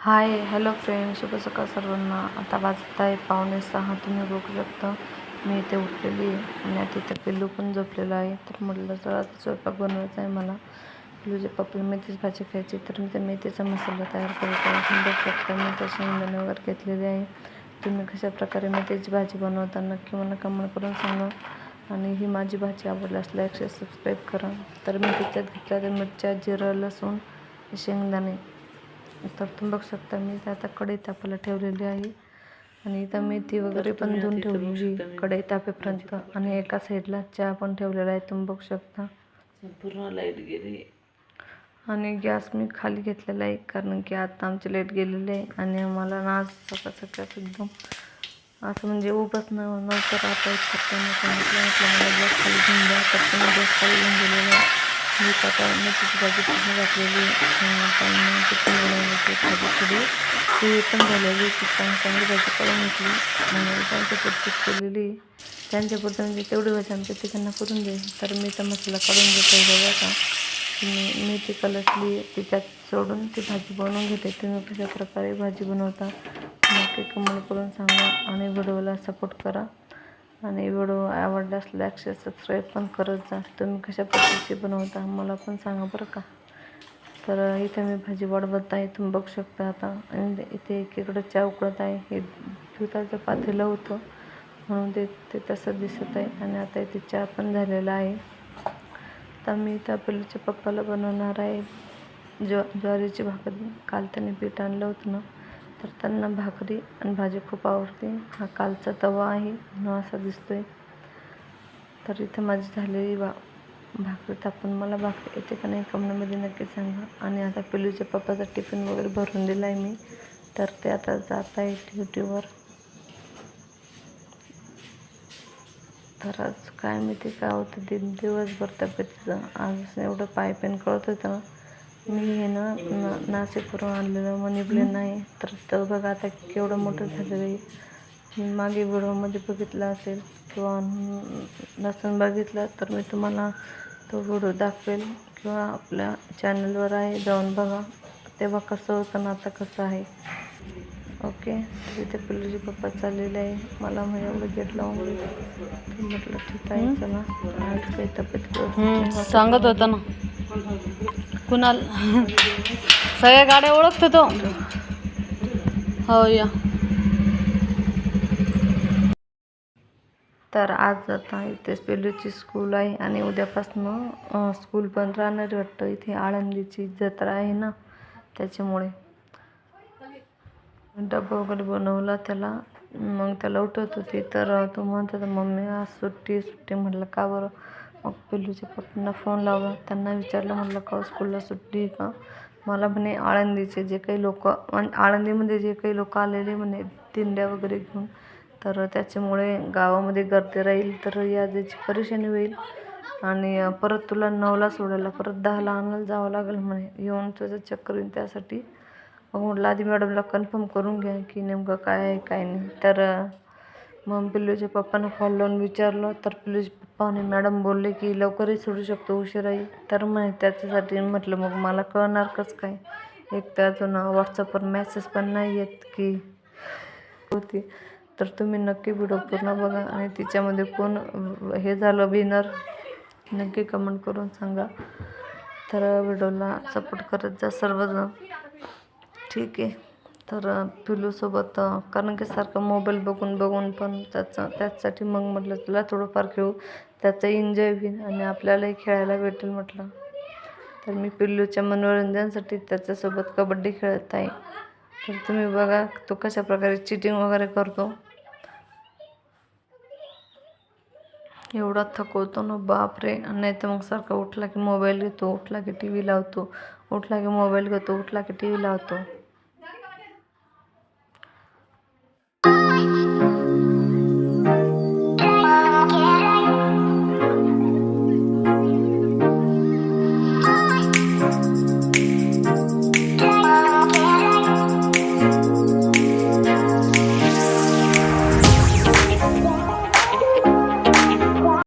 Hi hello friend शुभ सकाळ सर्वांना. आता वाजत आहे पावणे सहा. तुम्ही बघू शकता मी इथे उठलेली आहे आणि आता इथे पिल्लू पण झोपलेलं आहे. तर म्हटलं जरा आता स्वयंपाक बनवायचा आहे मला. पिल्लूच्या पप्पाला मेथीची भाजी खायची तर मी त्या मेथीचा मसाला तयार करत आहे. बघू शकता मी त्या शेंगदाणे वगैरे घेतलेले आहे. तुम्ही कशा प्रकारे मेथीची भाजी बनवता नक्की मला कमेंट करून सांगा. आणि ही माझी भाजी आवडल्यास लाईक शेअर सबस्क्राईब करा. तर मी त्याच्यात घेतल्या तर मिरच्या जिरं लसूण शेंगदाणे. तर तुम्ही बघू शकता मी आता कढई तापायला ठेवलेली आहे. आणि इथं मेथी वगैरे पण धुवून ठेवलेली कढई तापेपर्यंत. आणि एका साईडला चहा पण ठेवलेला आहे तुम्ही बघू शकता. पूर्ण लाइट गेली. आणि गॅस मी खाली घेतलेला आहे कारण की आता आमची लाइट गेलेली आहे आणि आम्हाला ना आज सकाळ सकाळ एकदम असं म्हणजे उभंच न नव्हतं म्हटलं मला गॅस खाली घेऊन द्या तर तुम्ही गॅस खाली घेऊन गेलेलं मी आता मेथीची भाजी पूर्ण घातलेली आणि चिकन बनवण्याची भाजी थोडी ती पण झालेली ती चांगली चांगली भाजी करून घेतली? आणि त्यांच्या पुरती केलेली. त्यांच्यापुरतं म्हणजे तेवढी भाजी आमच्या तिघांना करून दे तर मी तर मसाला काढून घेतो बघा का मी मेथी कलसली तिच्यात सोडून ती भाजी बनवून घेते. तुम्ही कशा प्रकारे भाजी बनवता? नक्की कमेंट करून सांगा आणि व्हिडिओला सपोर्ट करा. आणि व्हिडिओ आवडल्यास लाईक शेअर सबस्क्राईब पण करत जा. तुम्ही कशा पद्धतीची बनवता मला पण सांगा बरं का. तर इथे मी भाजी वाढवत आहे तुम्ही बघू शकता आता. आणि इथे एकीकडं चहा उकळत आहे. हे दुधाचं पातेलं होतं. म्हणून ते ते तसं दिसत आहे. आणि आता इथे चहा पण झालेला आहे. तर मी त्या पिल्लूच्या पप्पाला बनवणार आहे. ज्व ज्वारीची भाकर. काल त्याने पीठ आणलं होतं ना. तर त्यांना भाकरी आणि भाजी खूप आवडते. हा कालचा तवा आहे म्हणून असा दिसतोय. तर इथं माझी झालेली भा भाकरी तापून. मला भाकरी येते का नाही कमण्यामध्ये नक्की सांगा. आणि आता पिलूच्या पप्पाचा टिफिन वगैरे भरून दिला आहे मी. तर ते आता जात आहे ड्युटीवर. तर आज काय माहिती काय होतं दिन दिवसभर तब्येतीचं. आज एवढं पाय पेन कळत होतं. ना मी हे ना ना नाशिकवरून आणलेलं मनी प्लेन आहे तर तर बघा आता केवढं मोठं झालेलं आहे. मागे व्हिडिओमध्ये बघितलं असेल किंवा नसून बघितलं तर मी तुम्हाला तो व्हिडिओ दाखवेल. किंवा आपल्या चॅनलवर आहे जाऊन बघा. तेव्हा कसं होतं ना आता कसं आहे. ओके तिथे पिल्लूचे पप्पा चाललेले आहे. मला मग एवढं गेट लावून म्हटलं ठीक आहे चला. आज काही तब्येत. सांगत होता ना. कुणाल? सगळ्या गाड्या ओळखतो तो. हो या. तर आज आता इथे पेलूची स्कूल आहे आणि उद्यापासनं स्कूल पण राहणार वाटतं. इथे आळंदीची जत्रा आहे ना त्याच्यामुळे. डबा वगैरे बनवला त्याला. मग त्याला उठवत होती. तर तो म्हणत होता मम्मी आज सुट्टी सुट्टी म्हटलं का बरं? मग पिल्लूच्या पप्पांना फोन लावला. त्यांना विचारलं म्हटलं का स्कूलला सुट्टी का? मला म्हणे आळंदीचे जे काही लोक आळंदीमध्ये जे काही लोक आलेले म्हणे दिंड्या वगैरे घेऊन तर त्याच्यामुळे गावामध्ये गर्दी राहील तर याची परेशानी होईल. आणि परत तुला नऊला सोडायला परत दहाला आणायला जावं लागेल म्हणे. येऊन तुझं चक्कर येईल त्यासाठी. मग म्हटलं आधी मॅडमला कन्फर्म करून घ्या की नेमकं काय आहे काय नाही. तर मग पिल्लूच्या पप्पानं कॉल लावून विचारलं. तर पिल्लूच्या पप्पाने मॅडम बोलले की लवकरही सोडू शकतो उशिराही तर मग त्याच्यासाठी म्हटलं मग मला कळणार कसं काय? एक तर अजून व्हॉट्सअपवर मेसेज पण नाही येत की होती. तर तुम्ही नक्की व्हिडिओ पूर्ण बघा आणि तिच्यामध्ये कोण हे झालं विनर नक्की कमेंट करून सांगा. तर व्हिडिओला सपोर्ट करत जा सर्वजण. ठीक आहे. तर पिलूसोबत कारण की सारखं मोबाईल बघून बघून पण त्याचं त्याचसाठी मग म्हटलं तुला थोडंफार खेळू. त्याचं एन्जॉय होईल आणि आपल्यालाही खेळायला भेटेल म्हटलं. तर मी पिल्लूच्या मनोरंजनासाठी त्याच्यासोबत कबड्डी खेळत आहे. तर तुम्ही बघा तो कशा प्रकारे चिटिंग वगैरे करतो. एवढा थकवतो ना बापरे! नाही तर मग सारखा उठला की मोबाईल घेतो उठला की टी व्ही लावतो उठला की मोबाईल घेतो उठला की टी व्ही लावतो.